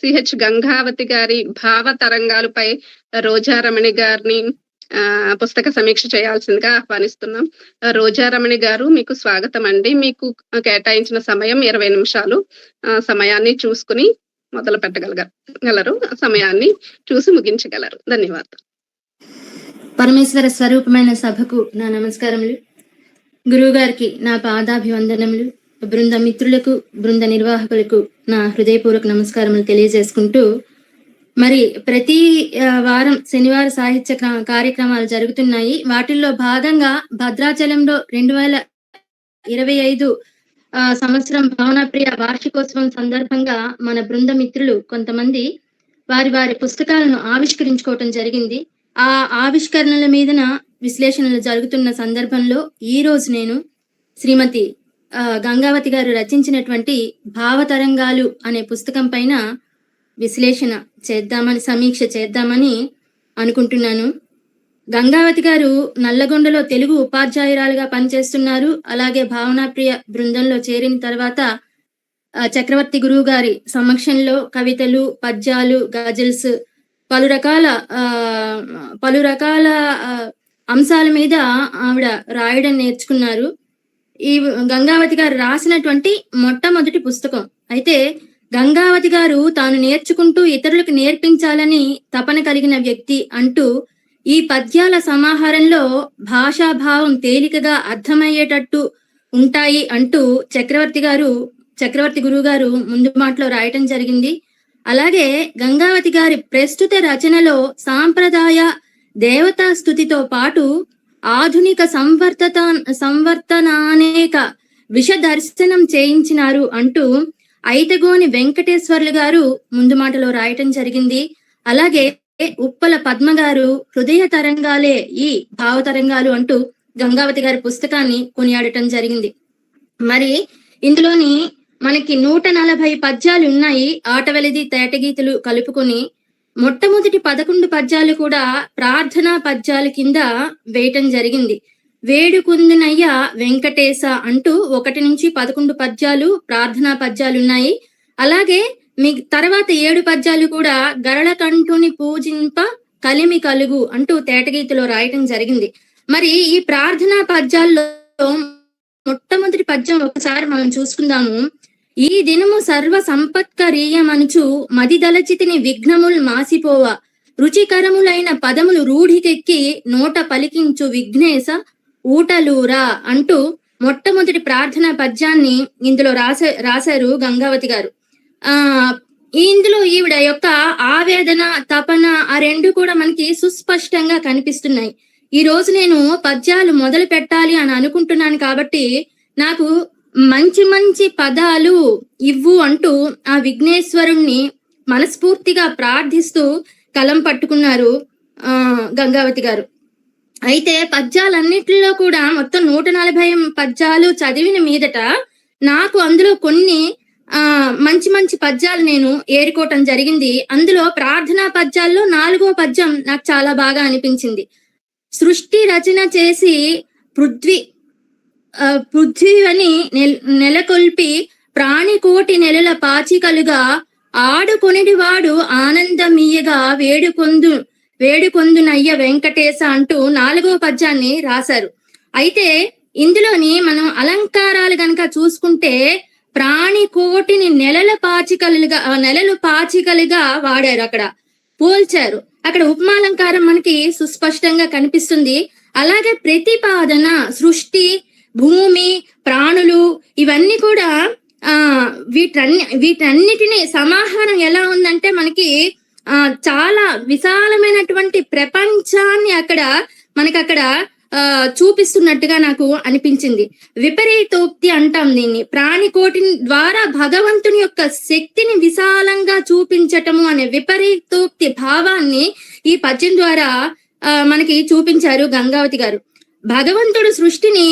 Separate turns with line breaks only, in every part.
CH Gangavathi గారి భావ తరంగాలపై రోజారమణి గారిని ఆ పుస్తక సమీక్ష చేయాల్సిందిగా ఆహ్వానిస్తున్నాం. రోజారమణి గారు మీకు స్వాగతం అండి మీకు కేటాయించిన సమయం ఇరవై నిమిషాలు. సమయాన్ని చూసుకుని మొదలు పెట్టగలగలరు సమయాన్ని చూసి ముగించగలరు. ధన్యవాదాలు.
పరమేశ్వర స్వరూపమైన సభకు నా నమస్కారములు. గురువు గారికి నా పాదాభివందనములు. బృంద మిత్రులకు బృంద నిర్వాహకులకు నా హృదయపూర్వక నమస్కారములు తెలియజేసుకుంటూ మరి ప్రతి వారం శనివారం సాహిత్య కార్యక్రమాలు జరుగుతున్నాయి. వాటిల్లో భాగంగా భద్రాచలంలో రెండు వేల ఇరవై ఐదు సంవత్సరం భావనప్రియ వార్షికోత్సవం సందర్భంగా మన బృంద మిత్రులు కొంతమంది వారి వారి పుస్తకాలను ఆవిష్కరించుకోవటం జరిగింది. ఆ ఆవిష్కరణల మీదన విశ్లేషణలు జరుగుతున్న సందర్భంలో ఈ రోజు నేను శ్రీమతి గంగావతి గారు రచించినటువంటి భావతరంగాలు అనే పుస్తకం పైన విశ్లేషణ చేద్దామని సమీక్ష చేద్దామని అనుకుంటున్నాను. గంగావతి గారు నల్లగొండలో తెలుగు ఉపాధ్యాయురాలుగా పనిచేస్తున్నారు. అలాగే భావనాప్రియ బృందంలో చేరిన తర్వాత చక్రవర్తి గురువు గారి సమక్షంలో కవితలు పద్యాలు గజల్స్ పలు రకాల పలు రకాల అంశాల మీద ఆవిడ రాయడం నేర్చుకున్నారు. ఈ గంగావతి గారు రాసినటువంటి మొట్టమొదటి పుస్తకం. అయితే గంగావతి గారు తాను నేర్చుకుంటూ ఇతరులకు నేర్పించాలని తపన కలిగిన వ్యక్తి అంటూ ఈ పద్యాల సమాహారంలో భాషాభావం తేలికగా అర్థమయ్యేటట్టు ఉంటాయి అంటూ చక్రవర్తి గారు చక్రవర్తి గురువు గారు ముందు మాటలో రాయటం జరిగింది. అలాగే గంగావతి గారి ప్రస్తుత రచనలో సాంప్రదాయ దేవతా స్థుతితో పాటు ఆధునిక సంవర్తత సంవర్తనానేక విష దర్శనం చేయించినారు అంటూ ఐతగోని వెంకటేశ్వర్లు గారు ముందు మాటలో రాయటం జరిగింది. అలాగే ఉప్పల పద్మ గారు హృదయ తరంగాలే ఈ భావ తరంగాలు అంటూ గంగావతి గారి పుస్తకాన్ని కొనియాడటం జరిగింది. మరి ఇందులోని మనకి నూట నలభై పద్యాలు ఉన్నాయి ఆటవెలిది తేటగీతులు కలుపుకొని మొట్టమొదటి పదకొండు పద్యాలు కూడా ప్రార్థనా పద్యాల కింద వేయటం జరిగింది. వేడుకుందునయ్య వెంకటేశ అంటూ ఒకటి నుంచి పదకొండు పద్యాలు ప్రార్థనా పద్యాలు ఉన్నాయి అలాగే మీ తర్వాత ఏడు పద్యాలు కూడా గరళ కంటుని పూజింప కలిమి కలుగు అంటూ తేటగీతలో రాయటం జరిగింది. మరి ఈ ప్రార్థనా పద్యాల్లో మొట్టమొదటి పద్యం ఒకసారి మనం చూసుకుందాము. ఈ దినము సర్వ సంపత్కరీయమనుచు మదిదలచితిని విఘ్నముల్ మాసిపోవ. రుచికరములైన పదములు రూఢికెక్కి నోట పలికించు విఘ్నేశ ఊటలూరా అంటూ మొట్టమొదటి ప్రార్థన పద్యాన్ని ఇందులో రాసే రాశారు గంగావతి గారు. ఆ ఇందులో ఈవిడ యొక్క ఆవేదన తపన ఆ రెండు కూడా మనకి సుస్పష్టంగా కనిపిస్తున్నాయి. ఈ రోజు నేను పద్యాలు మొదలు పెట్టాలి అని అనుకుంటున్నాను కాబట్టి నాకు మంచి మంచి పదాలు ఇవ్వు అంటూ ఆ విఘ్నేశ్వరుణ్ణి మనస్ఫూర్తిగా ప్రార్థిస్తూ కలం పట్టుకున్నారు ఆ గంగావతి గారు. అయితే పద్యాలన్నిటిలో కూడా మొత్తం నూట నలభై పద్యాలు చదివిన మీదట నాకు అందులో కొన్ని ఆ మంచి మంచి పద్యాలు నేను ఏరుకోవటం జరిగింది. అందులో ప్రార్థనా పద్యాల్లో నాలుగో పద్యం నాకు చాలా బాగా అనిపించింది. సృష్టి రచన చేసి పృథ్వీ పృథ్వీని అని నెలకొల్పి ప్రాణికోటి నెలల పాచికలుగా ఆడుకొనిటివాడు ఆనందమీయగా వేడుకొందు వేడుకొందునయ్య వెంకటేశ అంటూ నాలుగవ పద్యాన్ని రాశారు. అయితే ఇందులోని మనం అలంకారాలు గనక చూసుకుంటే ప్రాణి కోటిని నెలల పాచికలుగా నెలలు పాచికలుగా వాడారు అక్కడ. పోల్చారు. అక్కడ ఉపమాలంకారం మనకి సుస్పష్టంగా కనిపిస్తుంది. అలాగే ప్రతిపాదన సృష్టి భూమి ప్రాణులు ఇవన్నీ కూడా ఆ వీటన్ని వీటన్నిటిని సమాహారం ఎలా ఉందంటే మనకి ఆ చాలా విశాలమైనటువంటి ప్రపంచాన్ని అక్కడ మనకి అక్కడ ఆ చూపిస్తున్నట్టుగా నాకు అనిపించింది. విపరీతోక్తి అంటాం దీన్ని. ప్రాణికోటి ద్వారా భగవంతుని యొక్క శక్తిని విశాలంగా చూపించటము అనే విపరీతోక్తి భావాన్ని ఈ పద్యం ద్వారా ఆ మనకి చూపించారు గంగావతి గారు. భగవంతుడు సృష్టిని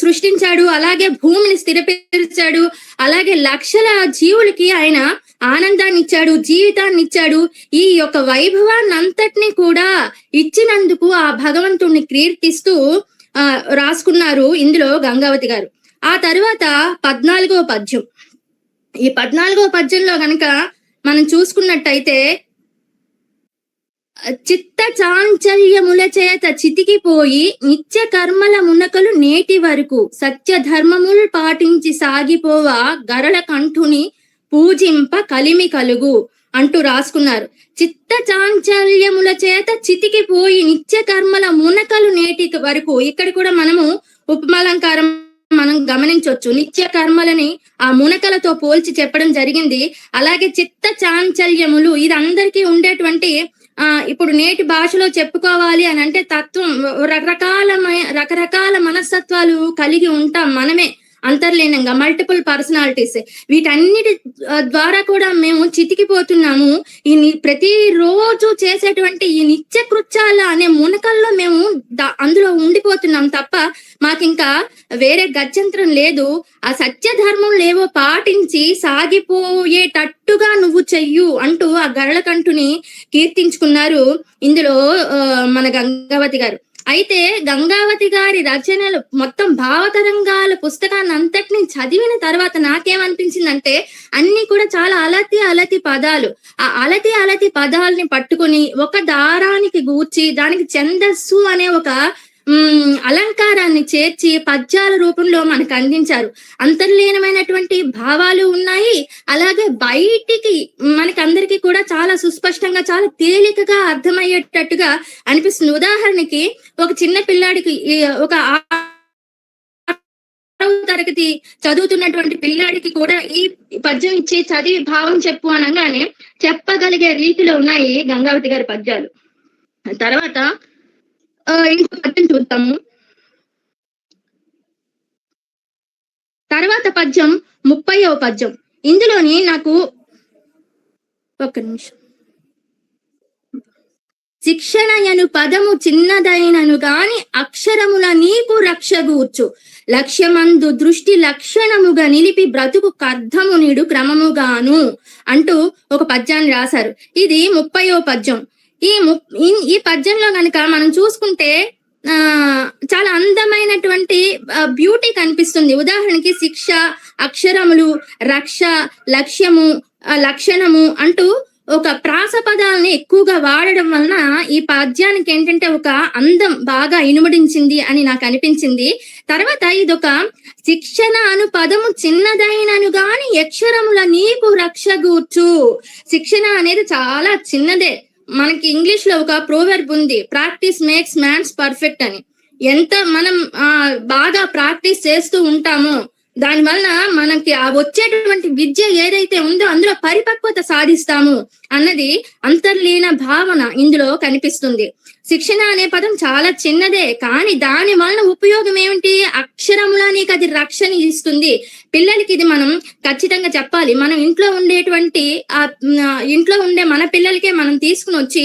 సృష్టించాడు అలాగే భూమిని స్థిరపరిచాడు అలాగే లక్షల జీవులకి ఆయన ఆనందాన్ని ఇచ్చాడు జీవితాన్ని ఇచ్చాడు. ఈ యొక్క వైభవాన్ని అంతటిని కూడా ఇచ్చినందుకు ఆ భగవంతుణ్ణి కీర్తిస్తూ ఆ రాసుకున్నారు ఇందులో గంగావతి గారు. ఆ తర్వాత పద్నాలుగో పద్యం. ఈ పద్నాలుగో పద్యంలో గనక మనం చూసుకున్నట్టయితే చిత్త చాంచల్యముల చేత చితికిపోయి నిత్య కర్మల మునకలు నేటి వరకు సత్య ధర్మములు పాటించి సాగిపోవా గరళ కంఠుని పూజింప కలిమి కలుగు అంటూ రాసుకున్నారు. చిత్త చాంచల్యముల చేత చితికిపోయి నిత్య కర్మల మునకలు నేటి వరకు ఇక్కడ కూడా మనము ఉపమాలంకారం మనం గమనించవచ్చు నిత్య కర్మలని ఆ మునకలతో పోల్చి చెప్పడం జరిగింది. అలాగే చిత్త చాంచల్యములు ఇది అందరికీ ఉండేటువంటి ఆ ఇప్పుడు నేటి భాషలో చెప్పుకోవాలి అని అంటే తత్వం రకరకాల రకరకాల మనస్తత్వాలు కలిగి ఉంటాం మనమే. అంతర్లీనంగా మల్టిపుల్ పర్సనాలిటీస్ వీటన్నిటి ద్వారా కూడా మేము చితికిపోతున్నాము. ఈ ప్రతి రోజు చేసేటువంటి ఈ నిత్య కృత్యాల అనే మునకల్లో మేము అందులో ఉండిపోతున్నాం తప్ప మాకింకా వేరే గత్యంతరం లేదు. ఆ సత్య ధర్మం లేవో పాటించి సాగిపోయేటట్టుగా నువ్వు చెయ్యు అంటూ ఆ గరళకంఠుని కీర్తించుకున్నారు ఇందులో మన గంగావతి గారు. అయితే గంగావతి గారి రచనలు మొత్తం భావతరంగాల పుస్తకాన్ని అంతటిని చదివిన తర్వాత నాకేమనిపించిందంటే అన్ని కూడా చాలా అలతి అలతి పదాలు. ఆ అలతి అలతి పదాలని పట్టుకొని ఒక దారానికి గూర్చి దానికి ఛందస్సు అనే ఒక అలంకారాన్ని చేర్చి పద్యాల రూపంలో మనకు అందించారు. అంతర్లీనమైనటువంటి భావాలు ఉన్నాయి. అలాగే బయటికి మనకి అందరికీ కూడా చాలా సుస్పష్టంగా చాలా తేలికగా అర్థమయ్యేటట్టుగా అనిపిస్తుంది. ఉదాహరణకి ఒక చిన్న పిల్లాడికి ఒక తరగతి చదువుతున్నటువంటి పిల్లాడికి కూడా ఈ పద్యం ఇచ్చి చదివి భావం చెప్పు అనగానే చెప్పగలిగే రీతిలో ఉన్నాయి గంగావతి గారి పద్యాలు. తర్వాత ఇంకో పద్యం చూద్దాము. తర్వాత పద్యం ముప్పైవ పద్యం. ఇందులోని నాకు ఒక నిమిషం. శిక్షణయను పదము చిన్నదైనను గాని అక్షరముల నీకు రక్షగూర్చు లక్ష్యమందు దృష్టి లక్షణముగా నిలిపి బ్రతుకు కర్ధమునిడు క్రమముగాను అంటూ ఒక పద్యాన్ని రాశారు. ఇది ముప్పయో పద్యం. ఈ ఈ- పద్యంలో గనుక మనం చూసుకుంటే ఆ చాలా అందమైనటువంటి బ్యూటీ కనిపిస్తుంది. ఉదాహరణకి శిక్ష అక్షరములు రక్ష లక్ష్యము లక్షణము అంటూ ఒక ప్రాస పదాలని ఎక్కువగా వాడడం వలన ఈ పద్యానికి ఏంటంటే ఒక అందం బాగా ఇనుమడించింది అని నాకు అనిపించింది. తర్వాత ఇదొక శిక్షణ అను పదము చిన్నదైనను గాని అక్షరముల నీకు రక్షగూర్చు శిక్షణ అనేది చాలా చిన్నదే. మనకి ఇంగ్లీష్లో ఒక ప్రోవెర్బ్ ఉంది ప్రాక్టీస్ మేక్స్ మ్యాన్స్ పర్ఫెక్ట్ అని. ఎంత మనం ఆ బాగా ప్రాక్టీస్ చేస్తూ ఉంటామో దాని వలన మనకి ఆ వచ్చేటటువంటి విద్య ఏదైతే ఉందో అందులో పరిపక్వత సాధిస్తాము అన్నది అంతర్లీన భావన ఇందులో కనిపిస్తుంది. శిక్షణ అనే పదం చాలా చిన్నదే కానీ దాని వలన ఉపయోగం ఏమిటి? అక్షరముల నీకు అది రక్షణ ఇస్తుంది. పిల్లలకి ఇది మనం ఖచ్చితంగా చెప్పాలి. మనం ఇంట్లో ఉండేటువంటి ఆ ఇంట్లో ఉండే మన పిల్లలకే మనం తీసుకుని వచ్చి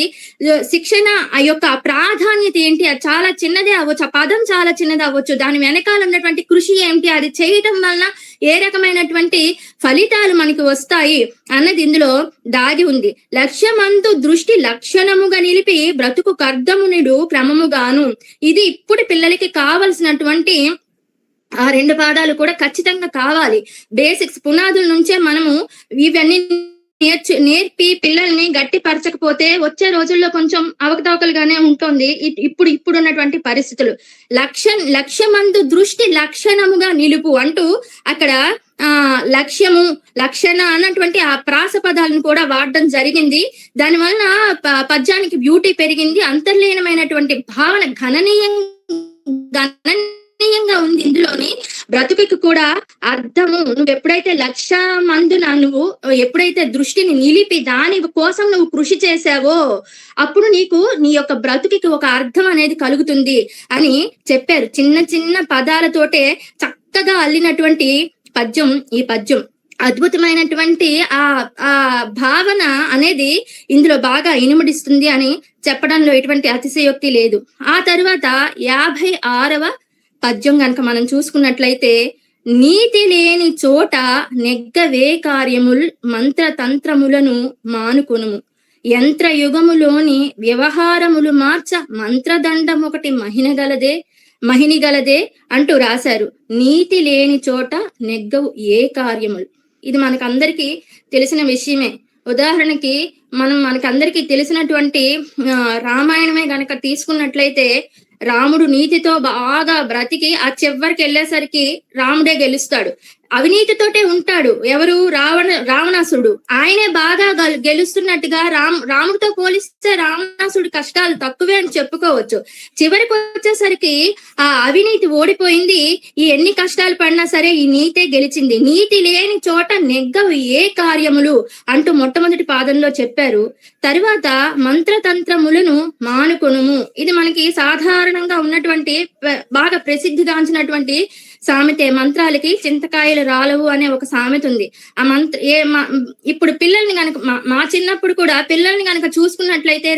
శిక్షణ ఆ యొక్క ప్రాధాన్యత ఏంటి? అది చాలా చిన్నదే అవ్వచ్చు. ఆ పదం చాలా చిన్నది అవ్వచ్చు. దాని వెనకాల ఉన్నటువంటి కృషి ఏంటి అది చేయటం వలన ఏ రకమైనటువంటి ఫలితాలు మనకి వస్తాయి అన్నది ఇందులో దాగి ఉంది. లక్ష్యమందు దృష్టి లక్షణముగా నిలిపి బ్రతుకు కర్దమునుడు క్రమముగాను. ఇది ఇప్పుడు పిల్లలకి కావలసినటువంటి ఆ రెండు పాఠాలు కూడా ఖచ్చితంగా కావాలి. బేసిక్స్ పునాదుల నుంచే మనము ఇవన్నీ నేర్చు నేర్పి పిల్లల్ని గట్టిపరచకపోతే వచ్చే రోజుల్లో కొంచెం అవకతవకలుగానే ఉంటుంది ఇప్పుడు ఇప్పుడు ఉన్నటువంటి పరిస్థితులు. లక్ష్య లక్ష్యమందు దృష్టి లక్షణముగా నిలుపు అంటూ అక్కడ ఆ లక్ష్యము లక్షణ అన్నటువంటి ఆ ప్రాస పదాలను కూడా వాడడం జరిగింది. దాని వలన ప- పద్యానికి బ్యూటీ పెరిగింది. అంతర్లీనమైనటువంటి భావన గణనీయం గణనీయంగా ఉంది ఇందులోని. బ్రతుకుకి కూడా అర్థము. నువ్వు ఎప్పుడైతే లక్ష మందున నువ్వు ఎప్పుడైతే దృష్టిని నిలిపి దాని కోసం నువ్వు కృషి చేసావో అప్పుడు నీకు నీ యొక్క బ్రతుకుకి ఒక అర్థం అనేది కలుగుతుంది అని చెప్పారు. చిన్న చిన్న పదాలతోటే చక్కగా అల్లినటువంటి పద్యం ఈ పద్యం. అద్భుతమైనటువంటి ఆ ఆ భావన అనేది ఇందులో బాగా ఇనుమడిస్తుంది అని చెప్పడంలో ఎటువంటి అతిశయోక్తి లేదు. ఆ తర్వాత యాభై ఆరవ పద్యం గనక మనం చూసుకున్నట్లయితే నీతి లేని చోట నెగ్గవే కార్యముల్ మంత్రతంత్రములను మానుకొనుము. యంత్ర యుగములోని వ్యవహారములు మార్చ మంత్రదండం ఒకటి మహినగలదే. మహిని గలదే అంటూ రాశారు. నీతి లేని చోట నెగ్గవు ఏ కార్యములు? ఇది మనకందరికీ తెలిసిన విషయమే. ఉదాహరణకి మనం మనకందరికీ తెలిసినటువంటి రామాయణమే గనక తీసుకున్నట్లయితే రాముడు నీతితో బాగా బ్రతికి ఆ చివరికి వెళ్ళేసరికి రాముడే గెలుస్తాడు. అవినీతితోటే ఉంటాడు. ఎవరు? రావణ రావణాసుడు ఆయనే బాగా గెలుస్తున్నట్టుగా రామ్ రాముడితో పోలిస్తే రావణాసుడి కష్టాలు తక్కువే అని చెప్పుకోవచ్చు. చివరికి వచ్చేసరికి ఆ అవినీతి ఓడిపోయింది. ఈ ఎన్ని కష్టాలు పడినా సరే ఈ నీతే గెలిచింది. నీతి లేని చోట నెగ్గవు ఏ కార్యములు అంటూ మొట్టమొదటి పాదంలో చెప్పారు. తరువాత మంత్రతంత్రములను మానుకొనుము. ఇది మనకి సాధారణంగా ఉన్నటువంటి బాగా బాగా ప్రసిద్ధిగాంచినటువంటి సామెత మంత్రాలకి చింతకాయలు రాలవు అనే ఒక సామెత ఉంది. ఆ మంత్ర ఏ మా- ఇప్పుడు పిల్లల్ని కనుక మా- మా చిన్నప్పుడు కూడా పిల్లల్ని కనుక చూసుకున్నట్లయితే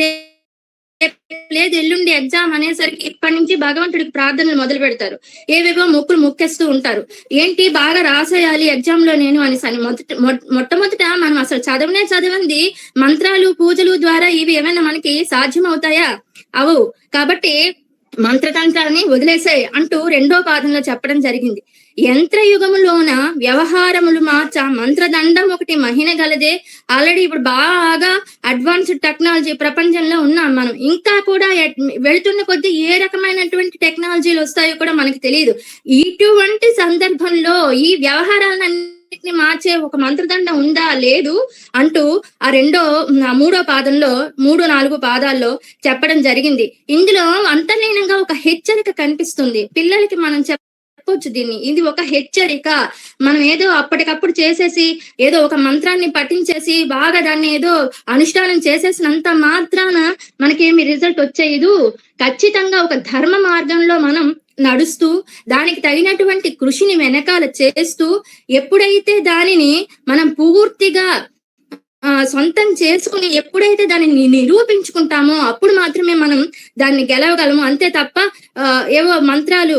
లేదు ఎల్లుండి ఎగ్జామ్ అనేసరికి ఇప్పటి నుంచి భగవంతుడికి ప్రార్థనలు మొదలు పెడతారు. ఏవేవో మొక్కులు మొక్కేస్తూ ఉంటారు. ఏంటి బాగా రాసేయాలి ఎగ్జామ్లో నేను అనేసి అని మొదట మొట్టమొదట మనం అసలు చదవనే చదవంది మంత్రాలు పూజలు ద్వారా ఇవి ఏమైనా మనకి సాధ్యం అవుతాయా అవు. కాబట్టి మంత్రతంత్రాలని వదిలేసాయి అంటూ రెండో పాదంలో చెప్పడం జరిగింది. యంత్రయుగములోన వ్యవహారములు మార్చ మంత్రదండం ఒకటి మహిన గలదే. ఆల్రెడీ ఇప్పుడు బాగా అడ్వాన్స్డ్ టెక్నాలజీ ప్రపంచంలో ఉన్నాం మనం. ఇంకా కూడా వెళ్తున్న కొద్దీ ఏ రకమైనటువంటి టెక్నాలజీలు వస్తాయో కూడా మనకి తెలియదు ఇటువంటి సందర్భంలో ఈ వ్యవహారాలన్నింటినీ మార్చే ఒక మంత్రదండం ఉందా? లేదు అంటూ ఆ రెండో ఆ మూడో పాదంలో మూడు నాలుగు పాదాల్లో చెప్పడం జరిగింది. ఇందులో అంతర్లీనంగా ఒక హెచ్చరిక కనిపిస్తుంది. పిల్లలకి మనం చెప్పొచ్చు దీన్ని. ఇది ఒక హెచ్చరిక. మనం ఏదో అప్పటికప్పుడు చేసేసి ఏదో ఒక మంత్రాన్ని పఠించేసి బాగా దాన్ని ఏదో అనుష్ఠానం చేసేసినంత మాత్రాన మనకేమి రిజల్ట్ వచ్చేయదు. ఖచ్చితంగా ఒక ధర్మ మార్గంలో మనం నడుస్తూ దానికి తగినటువంటి కృషిని వెనకాల చేస్తూ ఎప్పుడైతే దానిని మనం పూర్తిగా సొంతం చేసుకుని ఎప్పుడైతే దానిని నిరూపించుకుంటామో అప్పుడు మాత్రమే మనం దాన్ని గెలవగలము. అంతే తప్ప ఏవో మంత్రాలు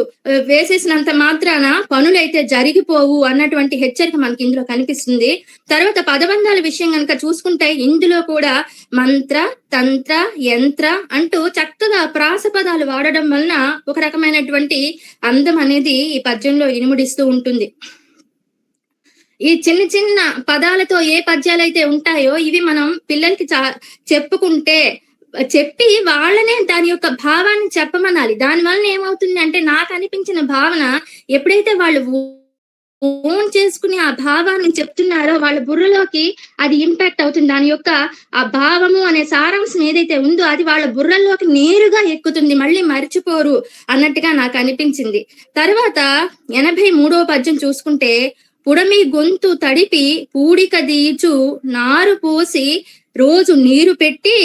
వేసేసినంత మాత్రాన పనులైతే జరిగిపోవు అన్నటువంటి హెచ్చరిక మనకి ఇందులో కనిపిస్తుంది. తర్వాత పదబంధాల విషయం కనుక చూసుకుంటే ఇందులో కూడా మంత్ర తంత్ర యంత్ర అంటూ చక్కగా ప్రాస పదాలు వాడడం వలన ఒక రకమైనటువంటి అందం అనేది ఈ పద్యంలో ఇనుముడిస్తూ ఉంటుంది. ఈ చిన్న చిన్న పదాలతో ఏ పద్యాలు అయితే ఉంటాయో ఇవి మనం పిల్లలకి చా- చెప్పుకుంటే చెప్పి వాళ్ళనే దాని యొక్క భావాన్ని చెప్పమనాలి. దాని వలన ఏమవుతుంది అంటే నాకు అనిపించిన భావన ఎప్పుడైతే వాళ్ళు ఓన్ చేసుకుని ఆ భావాన్ని చెప్తున్నారో వాళ్ళ బుర్రలోకి అది ఇంపాక్ట్ అవుతుంది. దాని యొక్క ఆ భావము అనే సారాంశం ఏదైతే ఉందో అది వాళ్ళ బుర్రల్లోకి నేరుగా ఎక్కుతుంది. మళ్ళీ మర్చిపోరు అన్నట్టుగా నాకు అనిపించింది. తర్వాత ఎనభై మూడో పద్యం చూసుకుంటే పుడమి గొంతు తడిపి పూడిక దీచు నారు పోసి రోజు నీరు పెట్టి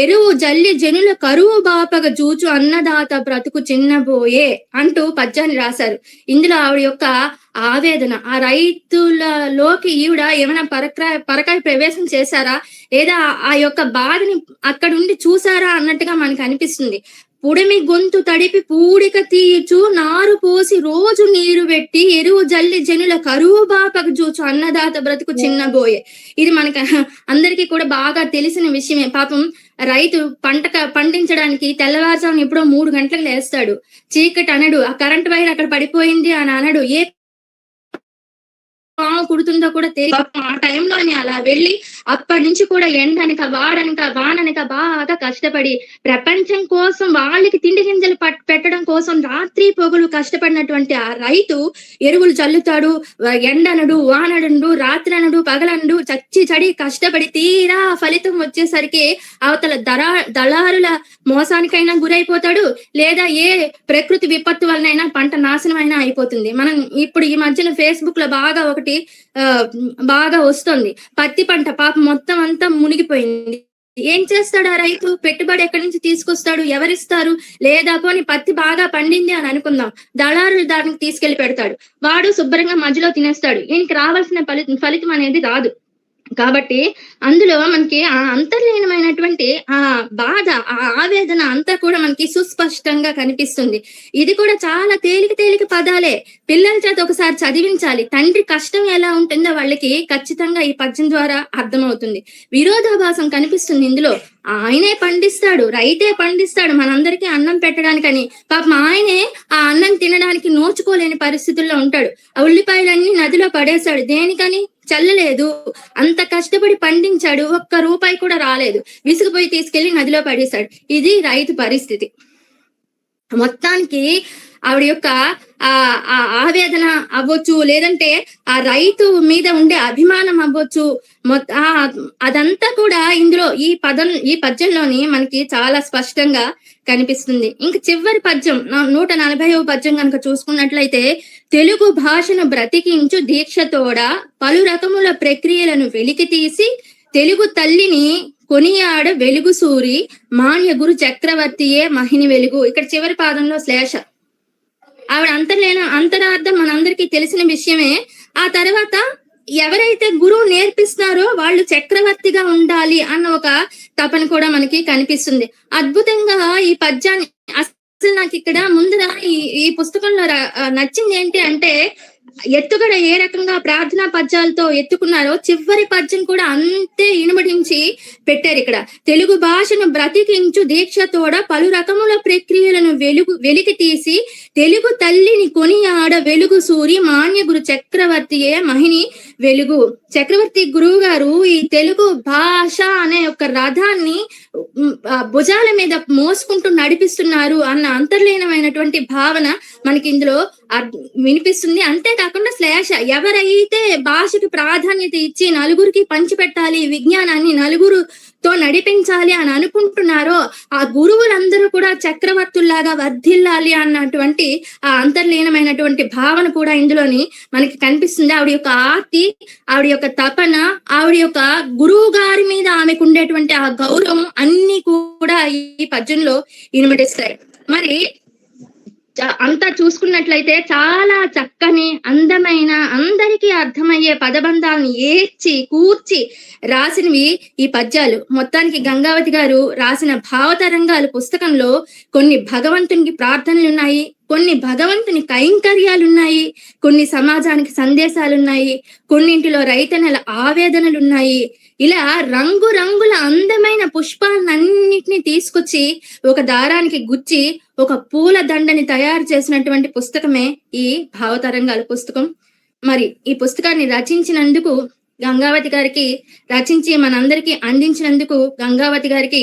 ఎరువు జల్లి జనుల కరువు బాపగ జూచు అన్నదాత బ్రతుకు చిన్నబోయే అంటూ పద్యాన్ని రాశారు. ఇందులో ఆవిడ యొక్క ఆవేదన ఆ రైతులలోకి ఈవిడ ఏమైనా పరక్రా పరకాయ ప్రవేశం చేశారా? లేదా ఆ యొక్క బాధని అక్కడుండి చూసారా అన్నట్టుగా మనకు అనిపిస్తుంది. పుడిమి గొంతు తడిపి పూడిక తీయచు నారు పోసి రోజు నీరు పెట్టి ఎరువు జల్లి జనుల కరువు బాపకు చూచు అన్నదాత బ్రతుకు చిన్నబోయే ఇది మనకి అందరికీ కూడా బాగా తెలిసిన విషయమే. పాపం రైతు పంట పండించడానికి తెల్లవారుజామున ఎప్పుడో మూడు గంటలకు లేస్తాడు. చీకటి అనడు. ఆ కరెంట్ వైర్ అక్కడ పడిపోయింది అని అనడు. ఏ కుడుతుందో కూడా తెలియదు. ఆ టైంలోనే అలా వెళ్ళి అప్పటి నుంచి కూడా ఎండనక వాడనక వాననక బాగా కష్టపడి ప్రపంచం కోసం వాళ్ళకి తిండి గింజలు పెట్టడం కోసం రాత్రి పొగులు కష్టపడినటువంటి ఆ రైతు ఎరువులు చల్లుతాడు ఎండనడు వానడు రాత్రి అనడు పగలనడు చచ్చి చడి కష్టపడి తీరా ఫలితం వచ్చేసరికి అవతల దరా దళారుల మోసానికైనా గురైపోతాడు లేదా ఏ ప్రకృతి విపత్తు వలనైనా పంట నాశనం అయినా అయిపోతుంది. మనం ఇప్పుడు ఈ మధ్యన ఫేస్బుక్లో బాగా ఒకటి ఆ, బాగా వస్తుంది. పత్తి పంట పాపం మొత్తం అంతా మునిగిపోయింది. ఏం చేస్తాడు ఆ రైతు? పెట్టుబడి ఎక్కడి నుంచి తీసుకొస్తాడు? ఎవరిస్తారు? లేదా పోని పత్తి బాగా పండింది అని అనుకుందాం. దళారులు దానికి తీసుకెళ్ళి పెడతాడు. వాడు శుభ్రంగా మధ్యలో తినేస్తాడు. ఈయనకి రావాల్సిన ఫలితం ఫలితం అనేది రాదు. కాబట్టి అందులో మనకి ఆ అంతర్లీనమైనటువంటి ఆ బాధ ఆ ఆవేదన అంతా కూడా మనకి సుస్పష్టంగా కనిపిస్తుంది. ఇది కూడా చాలా తేలిక తేలిక పదాలే. పిల్లల చేత ఒకసారి చదివించాలి. తండ్రి కష్టం ఎలా ఉంటుందో వాళ్ళకి ఖచ్చితంగా ఈ పద్యం ద్వారా అర్థమవుతుంది. విరోధాభాసం కనిపిస్తుంది ఇందులో. ఆయనే పండిస్తాడు రైతే పండిస్తాడు మనందరికీ అన్నం పెట్టడానికని. పాపం ఆయనే ఆ అన్నం తినడానికి నోచుకోలేని పరిస్థితుల్లో ఉంటాడు. ఆ ఉల్లిపాయలన్నీ నదిలో పడేశాడు. దేనికని? చల్లలేదు. అంత కష్టపడి పండించాడు. ఒక్క రూపాయి కూడా రాలేదు. విసిగిపోయి తీసుకెళ్ళి నదిలో పడేశాడు. ఇది రైతు పరిస్థితి. మొత్తానికి ఆవిడ యొక్క ఆ ఆ ఆవేదన అవ్వచ్చు లేదంటే ఆ రైతు మీద ఉండే అభిమానం అవ్వచ్చు. మొత్త ఆ అదంతా కూడా ఇందులో ఈ పదం ఈ పద్యంలోని మనకి చాలా స్పష్టంగా కనిపిస్తుంది. ఇంక చివరి పద్యం నూట నలభైవ పద్యం కనుక చూసుకున్నట్లయితే తెలుగు భాషను బ్రతికించు దీక్షతోడ పలు రకముల ప్రక్రియలను వెలికి తీసి తెలుగు తల్లిని కొనియాడ వెలుగు సూరి మాన్య గురు చక్రవర్తియే మహిని వెలుగు. ఇక్కడ చివరి పాదంలో శ్లేష. ఆవిడ అంతర్లేన అంతరార్థం మనందరికీ తెలిసిన విషయమే. ఆ తర్వాత ఎవరైతే గురువు నేర్పిస్తున్నారో వాళ్ళు చక్రవర్తిగా ఉండాలి అన్న ఒక తపన కూడా మనకి కనిపిస్తుంది. అద్భుతంగా ఈ పద్యాన్ని అసలు నాకు ఇక్కడ ముందర ఈ ఈ పుస్తకంలో నచ్చింది ఏంటి అంటే ఎత్తుగడ ఏ రకంగా ప్రార్థనా పద్యాలతో ఎత్తుకున్నారో చివరి పద్యం కూడా అంతే ఇనుమడించి పెట్టారు ఇక్కడ. తెలుగు భాషను బ్రతికించు దీక్షతోడ పలు రకముల ప్రక్రియలను వెలుగు వెలికి తీసి తెలుగు తల్లిని కొనియాడ వెలుగు సూరి మాన్య గురు చక్రవర్తియే మహిని వెలుగు. చక్రవర్తి గురువు గారు ఈ తెలుగు భాష అనే ఒక రథాన్ని భుజాల మీద మోసుకుంటూ నడిపిస్తున్నారు అన్న అంతర్లీనమైనటువంటి భావన మనకి ఇందులో వినిపిస్తుంది. అంతేకాక కాకుండా శ్లేష ఎవరైతే భాషకి ప్రాధాన్యత ఇచ్చి నలుగురికి పంచిపెట్టాలి విజ్ఞానాన్ని నలుగురుతో నడిపించాలి అని అనుకుంటున్నారో ఆ గురువులందరూ కూడా చక్రవర్తుల్లాగా వర్ధిల్లాలి అన్నటువంటి ఆ అంతర్లీనమైనటువంటి భావన కూడా ఇందులోని మనకి కనిపిస్తుంది. ఆవిడ యొక్క ఆర్తి ఆవిడ యొక్క తపన ఆవిడ యొక్క గురువు గారి మీద ఆమెకు ఉండేటువంటి ఆ గౌరవం అన్ని కూడా ఈ పద్యంలో ఇనుమడిస్తాయి. మరి అంతా చూసుకున్నట్లయితే చాలా చక్కని అందమైన అందరికీ అర్థమయ్యే పదబంధాలను ఏర్చి కూర్చి రాసినవి ఈ పద్యాలు. మొత్తానికి గంగావతి గారు రాసిన భావతరంగాలు పుస్తకంలో కొన్ని భగవంతునికి ప్రార్థనలు ఉన్నాయి కొన్ని భగవంతుని కైంకర్యాలున్నాయి కొన్ని సమాజానికి సందేశాలున్నాయి కొన్నింటిలో రైతన్నల ఆవేదనలున్నాయి ఇలా రంగు రంగుల అందమైన పుష్పాలన్నింటినీ తీసుకొచ్చి ఒక దారానికి గుచ్చి ఒక పూల దండని తయారు చేసినటువంటి పుస్తకమే ఈ భావతరంగాల పుస్తకం. మరి ఈ పుస్తకాన్ని రచించినందుకు గంగావతి గారికి రచించి మనందరికీ అందించినందుకు గంగావతి గారికి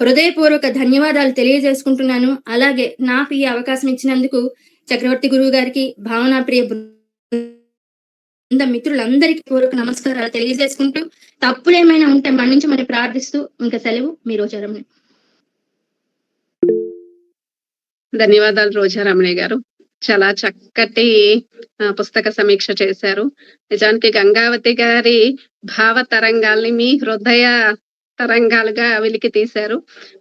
హృదయపూర్వక ధన్యవాదాలు తెలియజేసుకుంటున్నాను. అలాగే నాకు ఈ అవకాశం ఇచ్చినందుకు చక్రవర్తి గురువు గారికి భావనా ప్రియ అంద మిత్రులందరికీ పూర్వక నమస్కారాలు తెలియజేసుకుంటూ తప్పులు ఏమైనా ఉంటే మన్నించి మరి ప్రార్థిస్తూ ఇంకా సెలవు మీ రోజారమణి
ధన్యవాదాలు రోజారమణి గారు. చాలా చక్కటి పుస్తక సమీక్ష చేశారు. నిజానికి గంగావతి గారి భావ తరంగాల్ని మీ హృదయ తరంగాలుగా వెలికి తీశారు.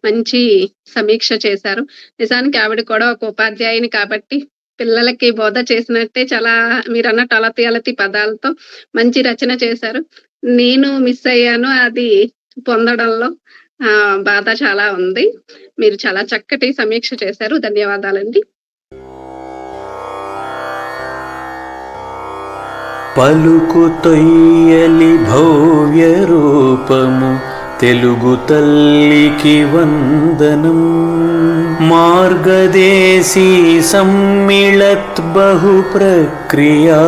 మంచి సమీక్ష చేశారు. నిజానికి ఆవిడ కూడా ఒక ఉపాధ్యాయుని కాబట్టి పిల్లలకి బోధ చేసినట్టే చాలా మీరు అన్నట్టు అలతి అలతి పదాలతో మంచి రచన చేశారు. నేను మిస్ అయ్యాను. అది పొందడంలో ఆ బాధ చాలా ఉంది. మీరు చాలా చక్కటి సమీక్ష చేశారు. ధన్యవాదాలండి.
పలుకు తొయ్యలి భవ్య రూపము తెలుగు తల్లికి వందనం. मार्गदेशी सम्मिलत् बहुप्रक्रिया प्रक्रिया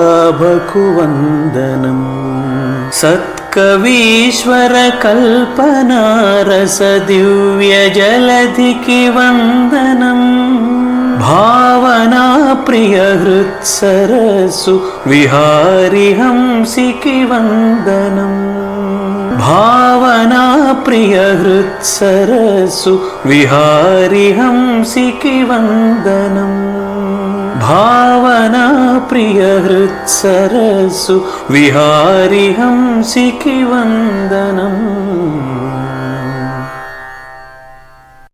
सत्कवीश्वरकल्पनारसदिव्यजलधिकिवन्दनम्। सत्कवीश्वरकल्पना रसदिव्यजलधिकिवन्दनं भावनाप्रियहृत्सरसु विहारिहंसि భావనా ప్రియ హృత్సరసు విహారి హంసికి వందనం భావనా ప్రియ హృత్సరసు విహారి హంసికి వందనం